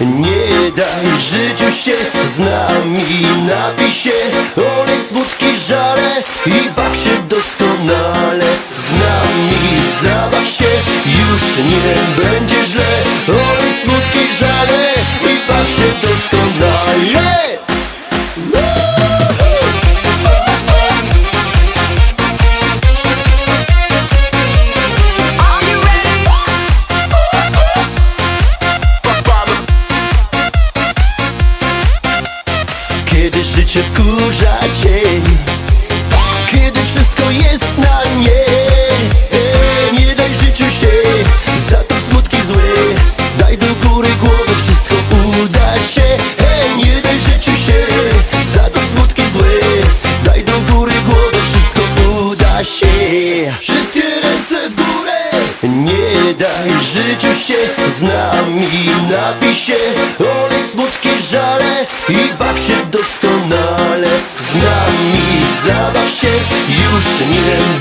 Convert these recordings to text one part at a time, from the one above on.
Nie daj życiu się z nami napij się Olej smutki żale i baw się doskonale. Gdy życie wkurza cię Kiedy wszystko jest na nie Nie daj życiu się Za to smutki zły. Daj do góry głowę Wszystko uda się Nie daj życiu się Za to smutki zły. Daj do góry głowę Wszystko uda się. Wszystkie ręce w górę Nie daj życiu się Z nami. Napisie Olej smutki żale i and you didn't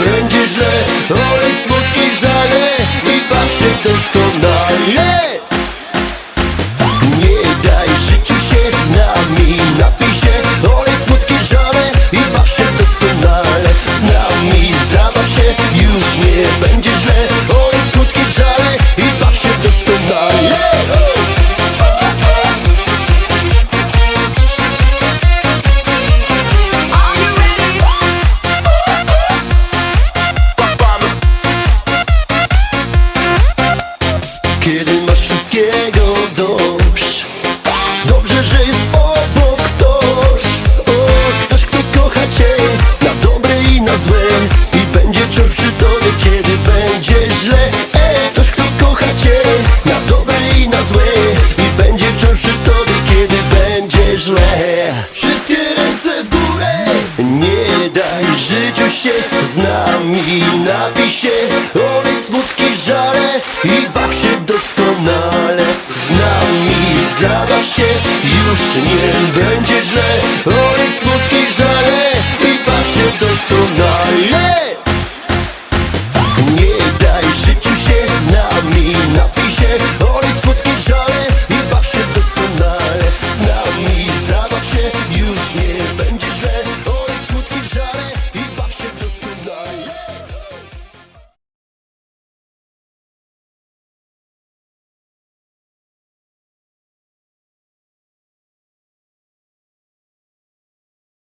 Napij się, olej smutki żale I baw się doskonale. Z nami zabaw się już nie